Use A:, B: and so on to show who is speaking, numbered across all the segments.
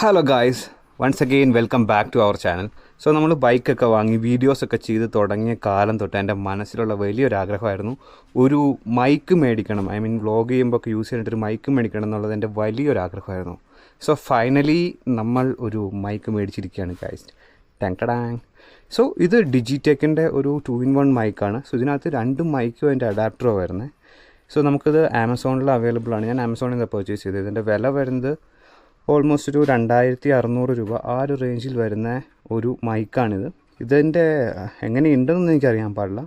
A: Hello guys once again welcome back to our channel so നമ്മൾ ബൈക്കൊക്കെ വാങ്ങി വീഡിയോസൊക്കെ ചെയ്ത് തുടങ്ങിയ കാലം തൊട്ട് എന്റെ മനസ്സിലുള്ള വലിയൊരു ആഗ്രഹമായിരുന്നു ഒരു മൈക്ക് മേടിക്കണം. ഐ മീൻ വ്ളോഗ് ചെയ്യുമ്പോൾ ഒക്കെ യൂസ് ചെയ്തിട്ട് ഒരു മൈക്ക് മേടിക്കണം എന്നുള്ളത് എന്റെ വലിയൊരു ആഗ്രഹമായിരുന്നു. സോ ഫൈനലി നമ്മൾ ഒരു മൈക്ക് മേടിച്ചിരിക്കുകയാണ് ഗായ്സ് ടാങ് സോ ഇത് ഡിജിടെക്കിന്റെ ഒരു ടു ഇൻ വൺ മൈക്കാണ് സോ ഇതിനകത്ത് രണ്ട് മൈക്കും അതിന്റെ അഡാപ്റ്ററോ വരുന്നത് സോ നമുക്കിത് ആമസോണിൽ അവൈലബിൾ ആണ്. ഞാൻ ആമസോണിൽ നിന്ന് പർച്ചേസ് ചെയ്തത്. ഇതിന്റെ വില വരുന്നത് ഓൾമോസ്റ്റ് ഒരു രണ്ടായിരത്തി അറുന്നൂറ് രൂപ ആ ഒരു റേഞ്ചിൽ വരുന്ന ഒരു മൈക്കാണിത് ഇതിന്റെ എങ്ങനെ ഉണ്ടെന്നൊന്നും എനിക്കറിയാൻ പാടില്ല.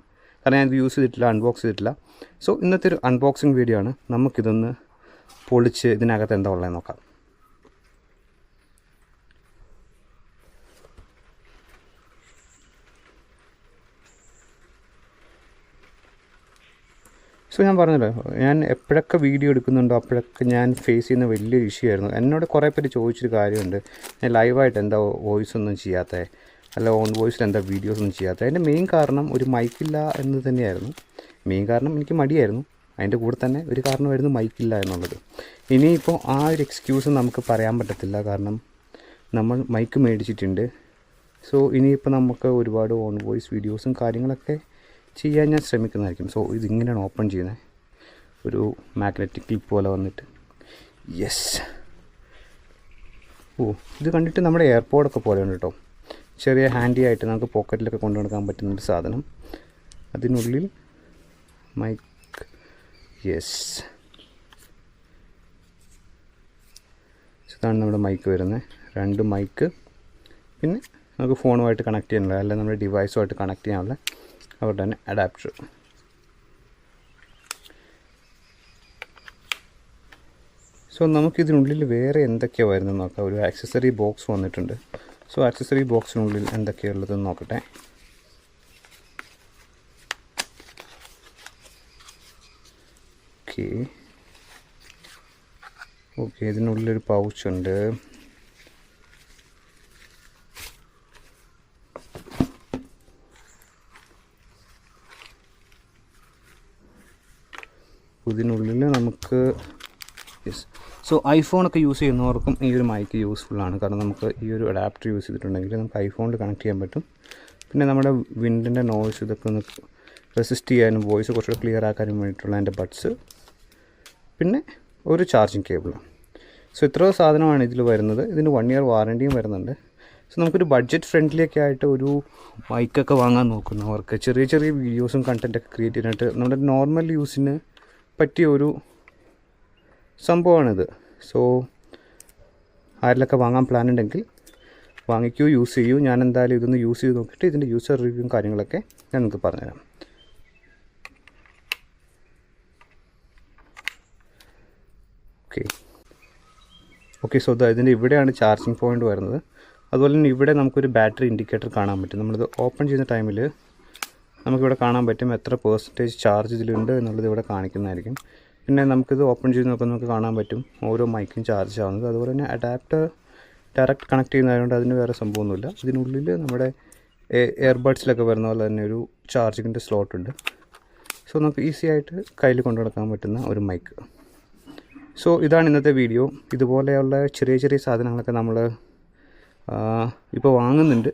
A: കാരണം ഞാനിത് യൂസ് ചെയ്തിട്ടില്ല അൺബോക്സ് ചെയ്തിട്ടില്ല. സോ ഇന്നത്തെ ഒരു അൺബോക്സിങ് വീഡിയോ ആണ്. നമുക്കിതൊന്ന് പൊളിച്ച് ഇതിനകത്ത് എന്താ ഉള്ളതെന്ന് നോക്കാം. സോ ഞാൻ പറഞ്ഞല്ലോ ഞാൻ എപ്പോഴൊക്കെ വീഡിയോ എടുക്കുന്നുണ്ടോ അപ്പോഴൊക്കെ ഞാൻ ഫേസ് ചെയ്യുന്ന വലിയൊരു ഇഷ്യൂ ആയിരുന്നു. എന്നോട് കുറേ പേര് ചോദിച്ചൊരു കാര്യമുണ്ട്. ഞാൻ ലൈവായിട്ട് എന്താ വോയിസ് ഒന്നും ചെയ്യാത്തത് അല്ല ഓൺ വോയിസിൽ എന്താ വീഡിയോസ് ഒന്നും ചെയ്യാത്തത് അതിന്റെ മെയിൻ കാരണം ഒരു മൈക്കില്ല എന്ന് തന്നെയായിരുന്നു. മെയിൻ കാരണം എനിക്ക് മടിയായിരുന്നു. അതിന്റെ കൂടെ തന്നെ ഒരു കാരണമായിരുന്നു മൈക്കില്ല എന്നുള്ളത്. ഇനിയിപ്പോൾ ആ ഒരു എക്സ്ക്യൂസ് നമുക്ക് പറയാൻ പറ്റത്തില്ല. കാരണം നമ്മൾ മൈക്ക് മേടിച്ചിട്ടുണ്ട്. സോ ഇനിയിപ്പോൾ നമുക്ക് ഒരുപാട് ഓൺ വോയിസ് വീഡിയോസും കാര്യങ്ങളൊക്കെ ചെയ്യാൻ ഞാൻ ശ്രമിക്കുന്നതായിരിക്കും. സോ ഇതിങ്ങനെയാണ് ഓപ്പൺ ചെയ്യുന്നത്. ഒരു മാഗ്നറ്റിക് ക്ലിപ്പ് പോലെ വന്നിട്ട്. യെസ് ഓ ഇത് കണ്ടിട്ട് നമ്മുടെ എയർപോർട്ടൊക്കെ പോലെയുണ്ട് കേട്ടോ. ചെറിയ ഹാൻഡി ആയിട്ട് നമുക്ക് പോക്കറ്റിലൊക്കെ കൊണ്ടു നടക്കാൻ പറ്റുന്നൊരു സാധനം. അതിനുള്ളിൽ മൈക്ക് യെസ് ഇതാണ് നമ്മുടെ മൈക്ക് വരുന്നത് രണ്ട് മൈക്ക് പിന്നെ നമുക്ക് ഫോണുമായിട്ട് കണക്ട് ചെയ്യാനുള്ള അല്ലെങ്കിൽ നമ്മുടെ ഡിവൈസുമായിട്ട് കണക്ട് ചെയ്യാനുള്ള അവരുടെ തന്നെ അഡാപ്റ്റർ സോ നമുക്കിതിനുള്ളിൽ വേറെ എന്തൊക്കെയാണ് വരുന്നത് നോക്കാം. ഒരു ആക്സസറി ബോക്സ് വന്നിട്ടുണ്ട്. സോ ആക്സസറി ബോക്സിനുള്ളിൽ എന്തൊക്കെയാണ് ഉള്ളതെന്ന് നോക്കട്ടെ. ഓക്കെ ഓക്കെ ഇതിനുള്ളിലൊരു പൗച്ച് ഇതിനുള്ളിൽ നമുക്ക് യെസ് സോ ഐഫോണൊക്കെ യൂസ് ചെയ്യുന്നവർക്കും ഈ ഒരു മൈക്ക് യൂസ്ഫുള്ളാണ് കാരണം നമുക്ക് ഈ ഒരു അഡാപ്റ്റർ യൂസ് ചെയ്തിട്ടുണ്ടെങ്കിൽ നമുക്ക് ഐഫോണിൽ കണക്ട് ചെയ്യാൻ പറ്റും. പിന്നെ നമ്മുടെ വിൻഡിന്റെ നോയ്സ് ഇതൊക്കെ ഒന്ന് റെസിസ്റ്റ് ചെയ്യാനും വോയിസ് കുറച്ചുകൂടെ ക്ലിയർ ആക്കാനും വേണ്ടിയിട്ടുള്ള എന്റെ ബഡ്സ് പിന്നെ ഒരു ചാർജിങ് കേബിൾ സോ ഇത്ര സാധനമാണ് ഇതിൽ വരുന്നത്. ഇതിന് വൺ ഇയർ വാറണ്ടിയും വരുന്നുണ്ട്. സോ നമുക്കൊരു ബഡ്ജറ്റ് ഫ്രണ്ട്ലി ഒക്കെ ആയിട്ട് ഒരു മൈക്കൊക്കെ വാങ്ങാൻ നോക്കുന്നവർക്ക് ചെറിയ ചെറിയ വീഡിയോസും കണ്ടന്റൊക്കെ ക്രിയേറ്റ് ചെയ്യാനായിട്ട് നമ്മുടെ നോർമൽ യൂസിന് പറ്റിയ ഒരു സംഭവമാണിത്. സോ ആരിലൊക്കെ വാങ്ങാൻ പ്ലാൻ ഉണ്ടെങ്കിൽ വാങ്ങിക്കൂ യൂസ് ചെയ്യൂ. ഞാൻ എന്തായാലും ഇതൊന്ന് യൂസ് ചെയ്ത് നോക്കിയിട്ട് ഇതിന്റെ യൂസർ റിവ്യൂവും കാര്യങ്ങളൊക്കെ ഞാൻ നിങ്ങൾക്ക് പറഞ്ഞുതരാം. ഓക്കെ ഓക്കെ സോ ഇതിന്റെ ഇവിടെയാണ് ചാർജിങ് പോയിന്റ് വരുന്നത്. അതുപോലെ തന്നെ ഇവിടെ നമുക്കൊരു ബാറ്ററി ഇൻഡിക്കേറ്റർ കാണാൻ പറ്റും. നമ്മളിത് ഓപ്പൺ ചെയ്യുന്ന ടൈമിൽ നമുക്കിവിടെ കാണാൻ പറ്റും എത്ര പേഴ്സന്റേജ് ചാർജ് ഇതിലുണ്ട് എന്നുള്ളത് ഇവിടെ കാണിക്കുന്നതായിരിക്കും. പിന്നെ നമുക്കിത് ഓപ്പൺ ചെയ്ത് നോക്കുമ്പോൾ നമുക്ക് കാണാൻ പറ്റും ഓരോ മൈക്കും ചാർജ് ആവുന്നത്. അതുപോലെ തന്നെ അഡാപ്റ്റർ ഡയറക്റ്റ് കണക്ട് ചെയ്യുന്നതായതുകൊണ്ട് അതിന് വേറെ സംഭവമൊന്നുമില്ല. ഇതിനുള്ളിൽ നമ്മുടെ എയർബഡ്സിലൊക്കെ വരുന്ന പോലെ തന്നെ ഒരു ചാർജിങ്ങിന്റെ സ്ലോട്ട് ഉണ്ട്. സോ നമുക്ക് ഈസി ആയിട്ട് കയ്യിൽ കൊണ്ടു നടക്കാൻ പറ്റുന്ന ഒരു മൈക്ക് സോ ഇതാണ് ഇന്നത്തെ വീഡിയോ ഇതുപോലെയുള്ള ചെറിയ ചെറിയ സാധനങ്ങളൊക്കെ നമ്മൾ ഇപ്പോൾ വാങ്ങുന്നുണ്ട്.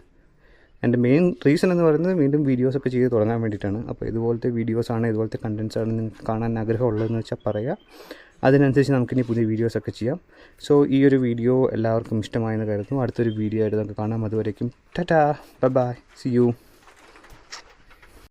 A: എന്റെ മെയിൻ റീസൺ എന്ന് പറയുന്നത് വീണ്ടും വീഡിയോസ് ഒക്കെ ചെയ്ത് തുടങ്ങാൻ വേണ്ടിയിട്ടാണ്. അപ്പോൾ ഇതുപോലത്തെ വീഡിയോസ് ആണ് ഇതുപോലത്തെ കണ്ടൻസ് ആണ് നിങ്ങൾക്ക് കാണാൻ ആഗ്രഹമുള്ളതെന്ന് വെച്ചാൽ പറയുക അതിനനുസരിച്ച് നമുക്കിനി പുതിയ വീഡിയോസൊക്കെ ചെയ്യാം. സോ ഈ ഒരു വീഡിയോ എല്ലാവർക്കും ഇഷ്ടമായെന്ന് കരുതുന്നു. അടുത്തൊരു വീഡിയോ ആയിട്ട് നമുക്ക് കാണാം. അതുവരേക്കും tata bye bye see you